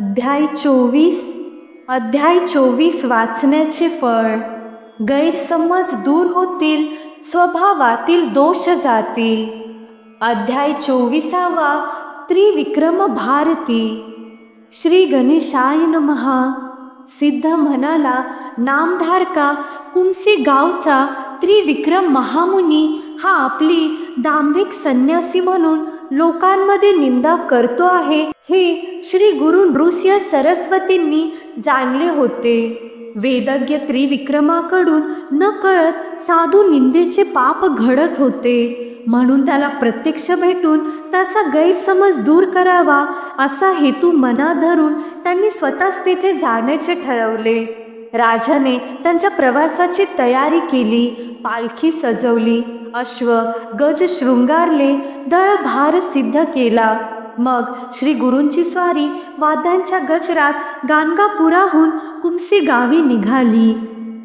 अध्याय चोवीस अध्याय चोवीस वाचण्याचे फळ. गैरसमज दूर होतील स्वभावातील दोष जातील. अध्याय चोवीसावा त्रिविक्रम भारती. श्री गणेशाय नमहा सिद्ध म्हणाला नामधारका कुमसी गावचा त्रिविक्रम महामुनी हा आपली दांभिक संन्यासी म्हणून लोकांमध्ये निंदा करतो आहे. हे श्री गुरु नृसिंह सरस्वतींनी जाणले होते. वेदज्ञ त्रिविक्रमाकडून न कळत साधू निंदेचे पाप घडत होते. म्हणून त्याला प्रत्यक्ष भेटून त्याचा गैरसमज दूर करावा असा हेतू मनात धरून त्यांनी स्वतःच तिथे जाण्याचे ठरवले. राजाने त्यांच्या प्रवासाची तयारी केली पालखी सजवली अश्व गज शृंगारले दळभार सिद्ध केला. मग श्री गुरूंची स्वारी वाद्यांच्या गजरात गाणगापुराहून कुमसी गावी निघाली.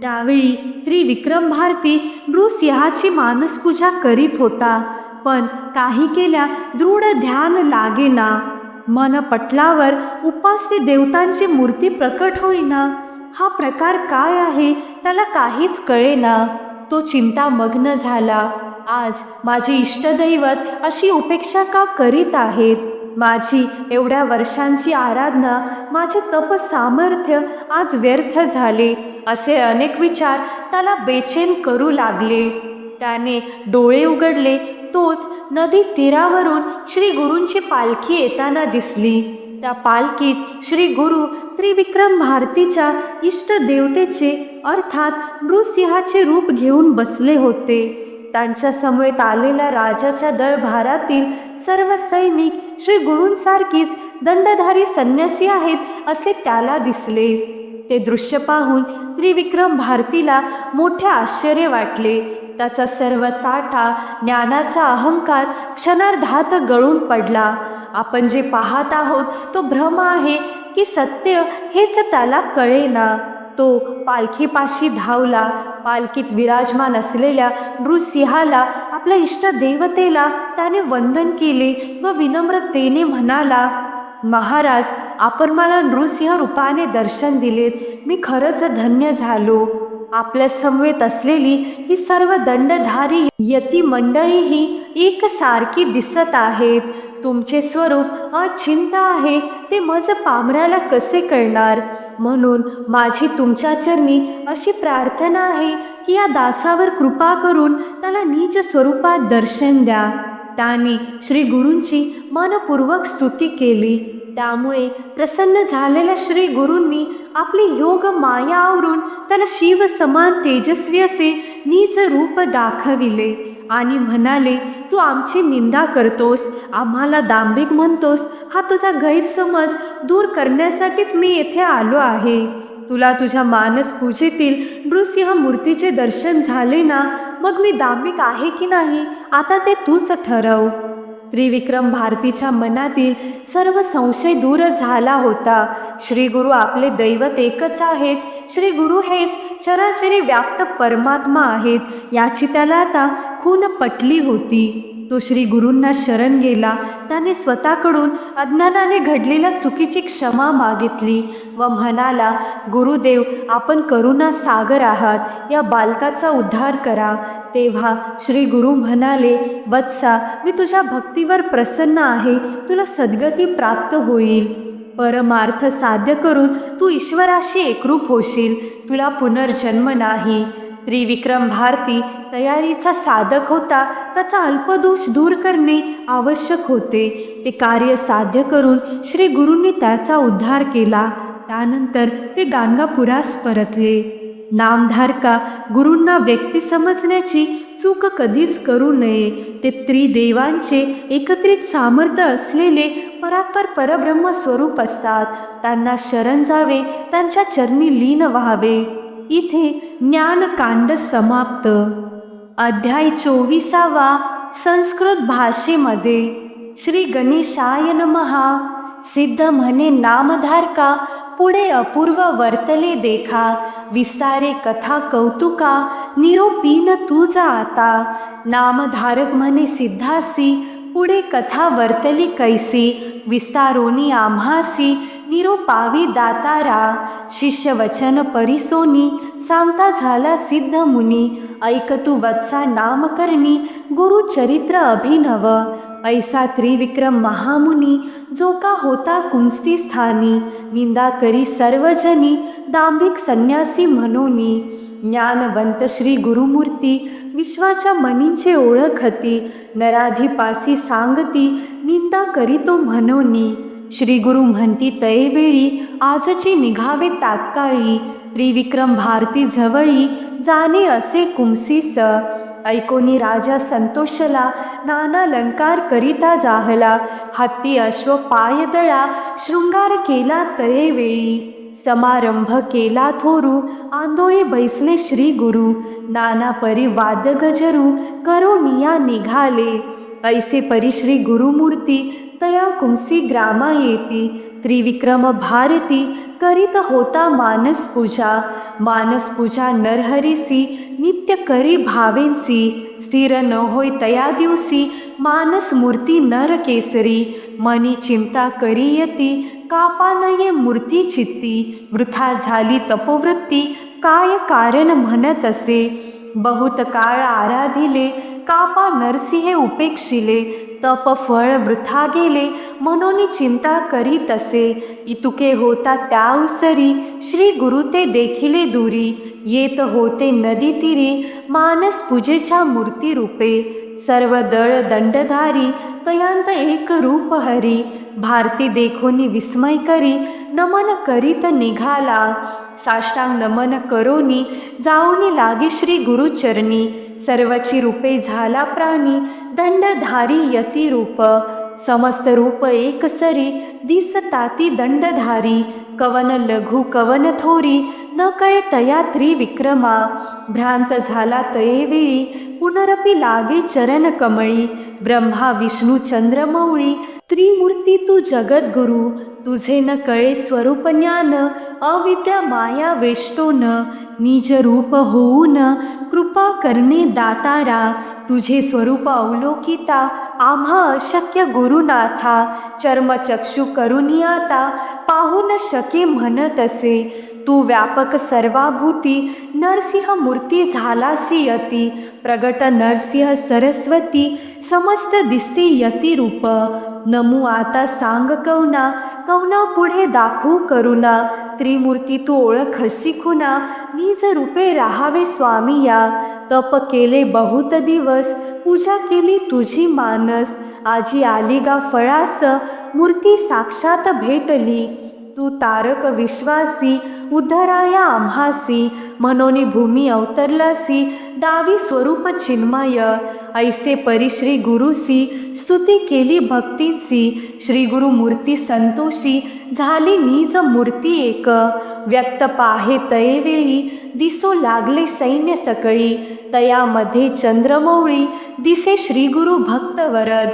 त्यावेळी त्रिविक्रम भारती नृसिंहाची मानसपूजा करीत होता पण काही केल्या दृढ ध्यान लागेना. मन पटलावर उपास्य देवतांची मूर्ती प्रकट होईना. हा प्रकार काय आहे त्याला काहीच कळेना. तो चिंतामग्न झाला. आज माझे इष्टदैवत अशी उपेक्षा का करीत आहेत? माझी एवढ्या वर्षांची आराधना माझे तप सामर्थ्य आज व्यर्थ झाले असे अनेक विचार त्याला बेचैन करू लागले. त्याने डोळे उघडले तोच नदी तीरावरून श्री गुरूंची पालखी येताना दिसली. त्या पालखीत श्री गुरु त्रिविक्रम भारतीच्या इष्ट देवतेचे अर्थात नृसिंहाचे रूप घेऊन बसले होते. त्यांच्या समवेत आलेल्या राजाच्या दळभारातील सर्व सैनिक श्री गुरूंसारखीच दंडधारी संन्यासी आहेत असे त्याला दिसले. ते दृश्य पाहून त्रिविक्रम भारतीला मोठे आश्चर्य वाटले. त्याचा सर्व ताठा ज्ञानाचा अहंकार क्षणार्धात गळून पडला. आपण जे पाहत आहोत तो भ्रम आहे की सत्य हेच त्याला कळेना. तो पालखीपाशी धावला. पालखीत विराजमान असलेल्या नृसिंहाला आपल्या इष्ट देवतेला त्याने वंदन केले व विनम्रतेने म्हणाला महाराज आपण मला नृसिंह रूपाने दर्शन दिलेत. मी खरंच धन्य झालो. आपल्या समवेत असलेली ही सर्व दंडधारी यती मंडळीही एकसारखी दिसत आहेत. तुमचे स्वरूप अचिंत आहे. ते मज पामऱ्याला कसे कळणार? म्हणून माझी तुमच्या चरणी अशी प्रार्थना आहे की या दासावर कृपा करून त्याला नीच स्वरूपात दर्शन द्या. त्याने श्री गुरूंची मनपूर्वक स्तुती केली. त्यामुळे प्रसन्न झालेल्या श्री गुरूंनी आपली योग माया आवरून त्याला शिव समान तेजस्वी असे नीच रूप दाखविले. आणि म्हणाले तू आमची निंदा करतोस आम्हाला दांभिक म्हणतोस हा तुझा गैरसमज दूर करण्यासाठीच मी येथे आलो आहे. तुला तुझ्या मानस पूजेतील नृसिंह मूर्तीचे दर्शन झाले ना मग मी दांभिक आहे की नाही? आता ते तूच ठरव. त्रिविक्रम भारतीच्या मनातील सर्व संशय दूर झाला होता. श्री गुरु आपले दैवत एकच आहेत. श्री गुरु हेच चराचरी व्याप्त परमात्मा आहेत. याची त्याला आता खून पटली होती. तो श्री गुरूंना शरण गेला. त्याने स्वतःकडून अज्ञानाने घडलेल्या चुकीची क्षमा मागितली व म्हणाला गुरुदेव आपण करुणा सागर आहात. या बालकाचा उद्धार करा. तेव्हा श्री गुरु म्हणाले वत्सा मी तुझ्या भक्तीवर प्रसन्न आहे. तुला सद्गती प्राप्त होईल. परमार्थ साध्य करून तू ईश्वराशी एकरूप होशील. तुला पुनर्जन्म नाही. त्रिविक्रम भारती तयारीचा साधक होता. त्याचा अल्पदोष दूर करणे आवश्यक होते. ते कार्य साध्य करून श्री गुरूंनी त्याचा उद्धार केला. त्यानंतर ते गाणगापुरास परतले. नामधारका गुरूंना व्यक्ती समजण्याची चूक कधीच करू नये. ते त्रिदेवांचे एकत्रित सामर्थ्य असलेले परात्पर परब्रह्म स्वरूप असतात. त्यांना शरण जावे त्यांच्या चरणी लीन व्हावे. इथे ज्ञानकांड समाप्त. अध्याय चोवीसावा संस्कृत भाषेमध्ये श्री गणेशाय नमहा सिद्ध म्हणे नामधारका पुढे अपूर्व वर्तले देखा. विस्तारे कथा कौतुका निरोपीन तुझा आता. नामधारक म्हणे सिद्धासी पुढे कथा वर्तली कैसी. विस्तारोनी आम्हासी निरोपावी दातारा शिष्य वचन परिसोनी सांगता झाला सिद्ध मुनी ऐक तू वत्सा नामकरणी गुरुचरित्र अभिनव ऐसा त्रिविक्रम महामुनी जो का होता कुंस्ती स्थानी निंदा करी सर्वजनी दांभिक संन्यासी म्हणोनी ज्ञानवंत श्री गुरुमूर्ती विश्वाच्या मनींचे ओळखती नराधिपासी सांगती निंदा करीतो म्हणोनी. श्री गुरु म्हणती तयेवेळी आजची निघावे तात्काळी त्रिविक्रम भारती जवळी जाणे असे कुमसीस. ऐकोनी राजा संतोषला नाना लंकार करिता जाहला हत्ती अश्व पायदळा शृंगार केला तयेवेळी. समारंभ केला थोरू आंधोळी बैसले श्री गुरु नाना परी वाद्य गजरू करो निया निघाले. ऐसे परी श्री गुरुमूर्ती तया कुंसी ग्रामा येती त्रिविक्रम भारती करीत होता मानस पूजा। मानस पूजा नरहरीसी नित्य करी भावेंसी। स्थिर न होय तया दिवसी मानस मूर्ती नर केसरी। मनी चिंता करियती कापा नये मूर्ती चित्ती। वृथा झाली तपोवृत्ती काय कारण म्हणत असे बहुत काळ आराधिले कापा नरसिंहे उपेक्षिले। तप फळ वृथा गेले म्हणून चिंता करीत असे. इतुके होता त्या उसरी श्री गुरु ते देखिले दुरी. येत होते नदी तिरी मानस पूजेच्या मूर्ती रूपे. सर्व दळ दंडधारी तयांत एक रूप हरी. भारती देखोनी विस्मय करी नमन करीत निघाला. साष्टांग नमन करोनी जाऊनी लागे श्री गुरुचरणी. सर्वची रूपे झाला प्राणी दंडधारी यती रूप समस्त रूप एकसरी दिसताती दंडधारी. कवन लघु कवन थोरी न कळे तया त्रिविक्रमा. भ्रांत झाला तयेवेळी पुनरपी लागे चरण कमळी. ब्रह्मा विष्णू चंद्रमौळी त्रिमूर्ती तू जगद्गुरु. तुझे न कळे स्वरूप ज्ञान अविद्या माया वेष्टोन निज रूप होऊन कृपा करणे दातारा. तुझे स्वरूप अवलोकिता आम्हा अशक्य गुरुनाथा. चर्मचक्षु करुनी आता पाहू न शके म्हणत असे तू व्यापक सर्वाभूती नरसिंह मूर्ती झालासी अति. प्रगट नरसिंह सरस्वती समस्त दिसते यती रूप. नमू आता सांग कवना कवना पुढे दाखवू करुणा त्रिमूर्ती तू ओळख सिखुना निज रूपे राहावे स्वामी या तप केले बहुत दिवस पूजा केली तुझी मानस. आजी आली गा फळास मूर्ती साक्षात भेटली. तू तारक विश्वासी उद्धराया आम्हासी मनोनी भूमी अवतरलासी दावी स्वरूप चिन्मय ऐसे परिश्री गुरुसी स्तुती केली भक्तींसी श्री गुरु मूर्ती संतोषी झाली निज मूर्ती एक व्यक्त पाहे तयेवेळी दिसो लागले सैन्य सकळी तयामध्ये चंद्रमौळी दिसे श्री गुरु भक्तवरद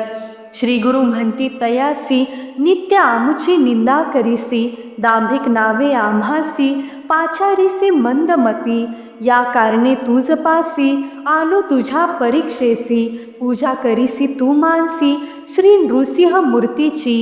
श्री गुरु म्हणती तयासी नित्य आमुची निंदा करीसी दांभिक नावे आम्हासी पाचारीसी मंदमती या कारणे तुझ पासी आलो तुझ्या परीक्षेसी पूजा करीसी तू मानसी श्री नृसिंह मूर्तीची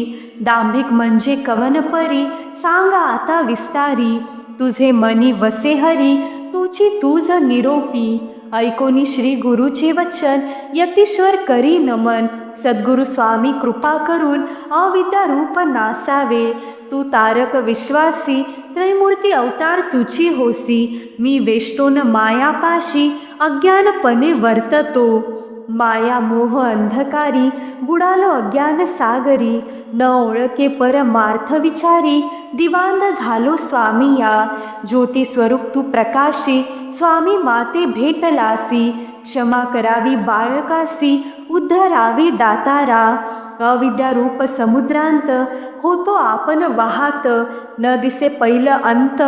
दांभिक म्हणजे कवनपरी सांगा आता विस्तारी तुझे मनी वसे हरी तुझी तुझ निरोपी ऐकोनी श्री गुरुचे वचन यतीश्वर करी नमन सद्गुरु स्वामी कृपा करून अविद्या रूप नासावे. तू तारक विश्वासी त्रैमूर्ती अवतार तुझी होसी. मी वेष्टोन मायापाशी अज्ञानपणे वर्ततो. माया मोह अंधकारी बुडालो अज्ञान सागरी. न ओळखे परमार्थ विचारी दिवांद झालो स्वामी या. ज्योती स्वरूप तू प्रकाशी स्वामी माते भेटलासी. क्षमा करावी बाळकासी उद्धरावी दातारा अविद्या रूप समुद्रांत होतो आपण वाहात न दिसे पहिलं अंत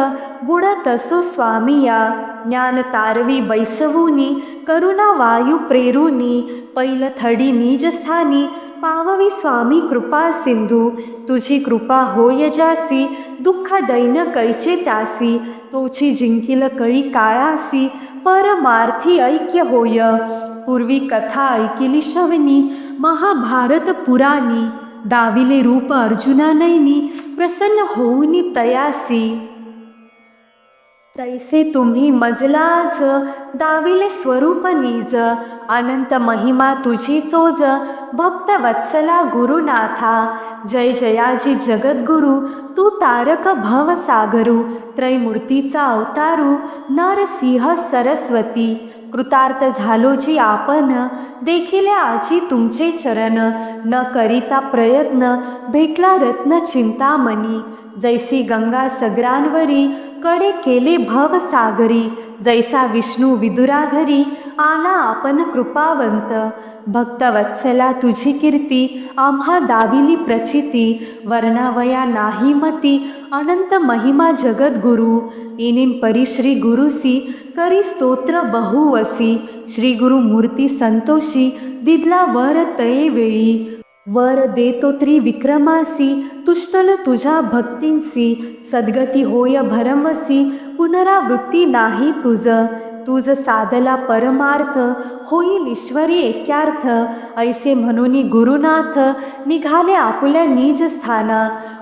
बुडत असो स्वामी या ज्ञान तारवी बैसवूनी करुणा वायू प्रेरुनी पैल थडी निजस्थानी पाववी स्वामी कृपा सिंधू तुझी कृपा होय जासी दुःख दैन कैचे त्यासी तोची जिंकिल कळी काळासी परमार्थी ऐक्य होय. पूर्वी कथा ऐकिली शवनी महाभारत पुराणी दाविले रूप अर्जुना नैनी प्रसन्न होऊनी तयासी. तैसे तुम्ही मजलाज दाविले स्वरूप निज अनंत महिमा तुझी चोज भक्त वत्सला गुरुनाथा जय जयाजी जगद्गुरु तू तारक भव सागरू त्रैमूर्तीचा अवतारू नरसिंह सरस्वती कृतार्थ झालो जी आपण देखिले आजी तुमचे चरण न करिता प्रयत्न भेटला रत्न चिंतामणी. जैसी गंगा सगरांवरी कडे केले भव सागरी जैसा विष्णू विदुरा घरी आला आपण कृपावंत. भक्तवत्सला तुझी कीर्ती आम्हा दाविली प्रचिती वर्णावया नाही मती अनंत महिमा जगद्गुरु. इनिन परिश्री गुरुसी करी स्तोत्र बहुवसी. श्री गुरु मूर्ती संतोषी दिदला वर तये वेळी. वर देतो त्रिविक्रमासी तुष्टल तुझ्या भक्तींसी सद्गती होय भरमसी पुनरावृत्ती नाही तुझ तुझ साधला परमार्थ होईल ईश्वरी ऐक्यार्थ ऐसे म्हणून गुरुनाथ निघाले आपुल्या निज स्थान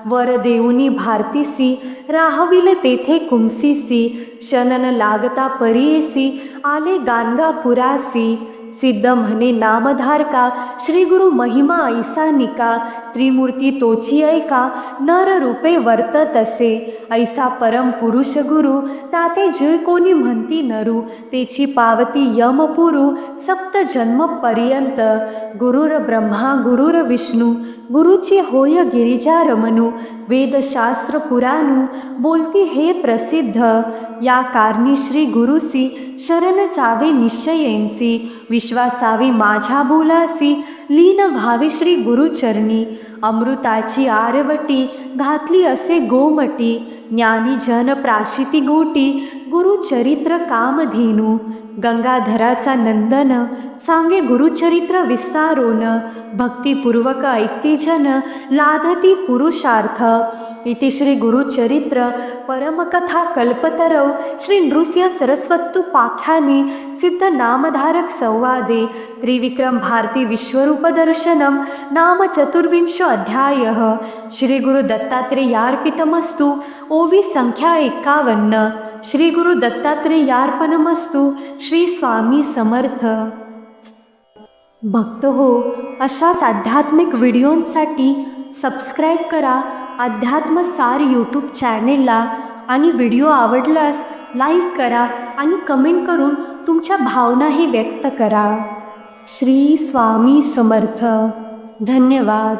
वर देऊनी भारतीसी राहविल तेथे कुमसीसी शनन लागता परियेसी आले गाणगापुरासी सिद्ध म्हणे नामधारका श्री गुरु महिमा ऐसा निका त्रिमूर्ती तोची ऐका नर रूपे वर्तत असे ऐसा परम पुरुष गुरु ताते जे कोणी म्हणती नरू तेची पावती यमपुरु सप्त जन्म पर्यंत. गुरुर ब्रह्मा गुरुर विष्णू गुरुची होय गिरिजा रमणू वेदशास्त्र पुराणू बोलती हे प्रसिद्ध. या कारणी श्री गुरुसी शरण जावे निश्चयेंसी. विश्वासावी माझ्या बोलासी. लीन भावी श्री गुरुचरणी. अमृताची आरवटी घातली असे गोमटी. ज्ञानी जन प्राशिती गोटी. गुरुचरित्र कामधेनू गंगाधराचा नंदन सांगे गुरुचरित्र विस्तारोन भक्तिपूर्वक ऐकते लाधती पुरुषार्थ. इथे श्री गुरुचरित्र परमकथा कल्पतरव श्री नृस्य सरस्वत्तु पाख्याने सिद्ध नामधारक संवादे त्रिविक्रम भारती विश्वरूपदर्शनम नाम चतुर्विंशो अध्याय. श्री गुरु दत्तात्रेयार्पितमस्तु ओवी संख्या एकावन्न. श्री गुरु दत्तात्रेयार्पणमस्तू श्री स्वामी समर्थ. भक्त हो अशाच आध्यात्मिक व्हिडिओंसाठी सबस्क्राईब करा अध्यात्म सार यूट्यूब चॅनेलला आणि व्हिडिओ आवडल्यास लाईक करा आणि कमेंट करून तुमच्या भावनाही व्यक्त करा. श्री स्वामी समर्थ. धन्यवाद.